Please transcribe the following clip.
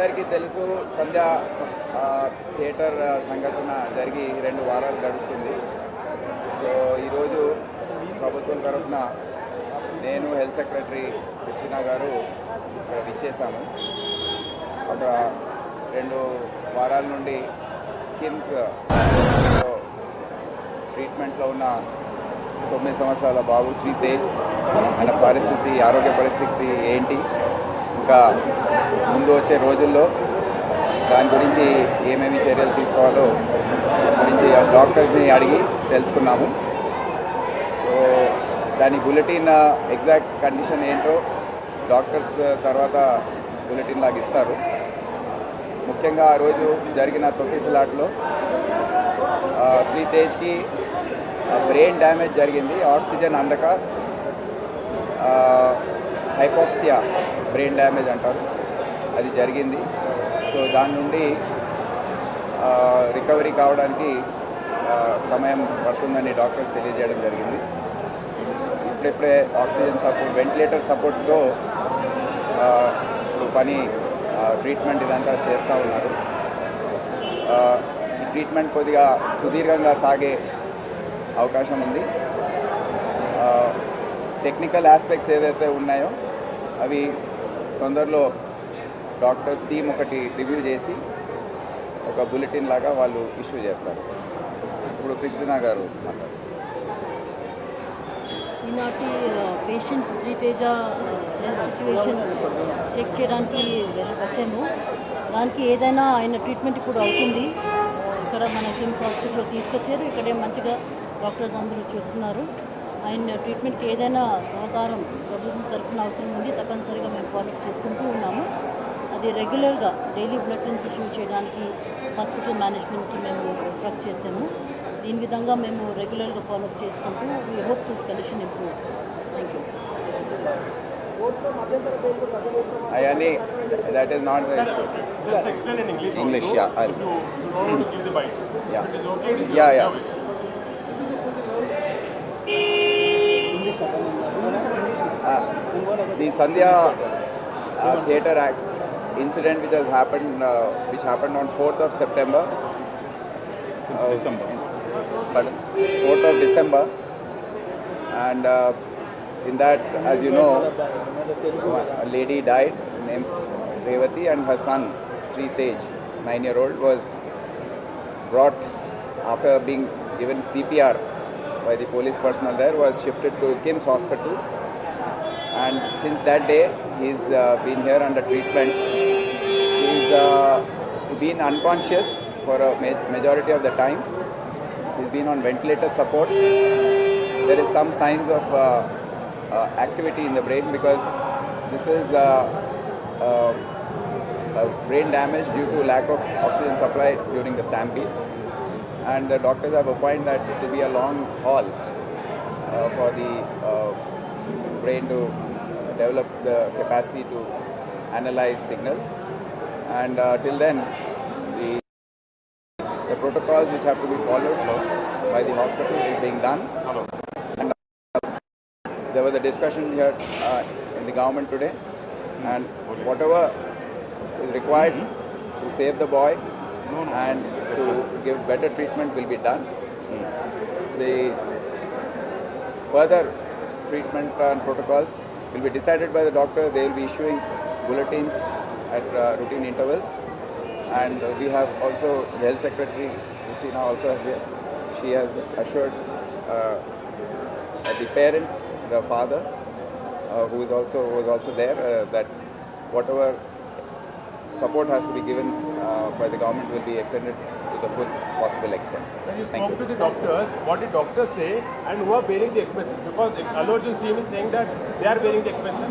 తెలుసు సంధ్య థియేటర్ సంఘటన జరిగి రెండు వారాలు గడుస్తుంది. సో ఈరోజు ప్రభుత్వం తరఫున నేను హెల్త్ సెక్రటరీ కృష్ణ గారు ఇక్కడ ఇచ్చేసాము ఒక రెండు వారాల నుండి కిమ్స్ ట్రీట్మెంట్లో ఉన్న తొమ్మిది సంవత్సరాల బాబు శ్రీ తేజ్ ఆయన పరిస్థితి ఆరోగ్య పరిస్థితి ఏంటి? ఇంకా ముందు వచ్చే రోజుల్లో దాని గురించి ఏమేమి చర్యలు తీసుకోవాలో గురించి డాక్టర్స్ని అడిగి తెలుసుకున్నాము. సో దాని బులెటిన్ ఎగ్జాక్ట్ కండిషన్ ఏంటో డాక్టర్స్ తర్వాత బులెటిన్ లాగా ఇస్తారు. ముఖ్యంగా ఆ రోజు జరిగిన తొక్కిసలాట్లో శ్రీ తేజ్కి బ్రెయిన్ డ్యామేజ్ జరిగింది ఆక్సిజన్ అందక. హైపాక్సియా బ్రెయిన్ డ్యామేజ్ అంటారు. అది జరిగింది. సో దాని నుండి రికవరీ కావడానికి సమయం పడుతుందని డాక్టర్స్ తెలియజేయడం జరిగింది. ఇప్పుడిప్పుడే ఆక్సిజన్ సపోర్ట్ వెంటిలేటర్ సపోర్ట్తో ఇప్పుడు పని ట్రీట్మెంట్ ఇదంతా చేస్తూ ఉన్నారు. ఈ ట్రీట్మెంట్ కొద్దిగా సుదీర్ఘంగా సాగే అవకాశం ఉంది. టెక్నికల్ ఆస్పెక్ట్స్ ఏదైతే ఉన్నాయో అవి తొందరలో డాక్టర్స్ టీమ్ ఒకటి రివ్యూ చేసి ఒక బులెటిన్ లాగా వాళ్ళు ఇష్యూ చేస్తారు. ఇప్పుడు కృష్ణ గారు ఈనాటి patient Sriteja health situation check చేయడానికి వచ్చాము. దానికి ఏదైనా ఆయన ట్రీట్మెంట్ ఇప్పుడు అవుతుంది. ఇక్కడ మన కిమ్స్ హాస్పిటల్లో తీసుకొచ్చారు. ఇక్కడే మంచిగా డాక్టర్స్ అందరూ చూస్తున్నారు. ఆయన ట్రీట్మెంట్కి ఏదైనా సహకారం ప్రభుత్వం తరఫున అవసరం ఉంది తప్పనిసరిగా మేము ఫాలోఅప్ చేసుకుంటూ ఉన్నాము అది రెగ్యులర్గా డైలీ బులెటిన్స్ ఇష్యూ చేయడానికి హాస్పిటల్ మేనేజ్మెంట్కి మేము ఇన్స్ట్రక్ట్ చేసాము దీని విధంగా మేము రెగ్యులర్గా ఫాలోఅప్ చేసుకుంటూ we hope this condition improves thank you is not the issue Just explain in English. English, also. yeah, I'll- you don't give the bites. Yeah. It is okay. It is Yeah, yeah. Uh, the Sandhya uh, theatre act incident which has happened, uh, which happened on 4th of September. Uh, December. Pardon? 4th of December. And uh, in that, as you know, a lady died named Revati and her son, Sri Tej, nine year old, was brought after being given CPR by the police personnel there, was shifted to Kim's Hospital. And since that day, he's uh, been here under treatment. He's uh, been unconscious for a ma- majority of the time. He's been on ventilator support. There is some signs of uh, uh, activity in the brain because this is uh, uh, brain damage due to lack of oxygen supply during the stampede. And the doctors have opined that it will be a long haul uh, for the uh, brain to develop the capacity to analyze signals. And uh, till then, the the protocols which have to be followed by the hospital is being done. Hello. And uh, there was a discussion here uh, in the government today, and whatever is required to save the boy and to give better treatment will be done. The further treatment and protocols will be decided by the doctor. They will be issuing bulletins at uh, routine intervals. And uh, we have also the health secretary, Christina, also has. She has assured uh, the parent, the father, uh, who is also was also there, uh, that whatever support has to be given uh, by the government will be extended to the full possible extent. Sir, you Thank spoke to the doctors. What did doctors say and who are bearing the expenses? Because Allu Arjun's team is saying that they are bearing the expenses.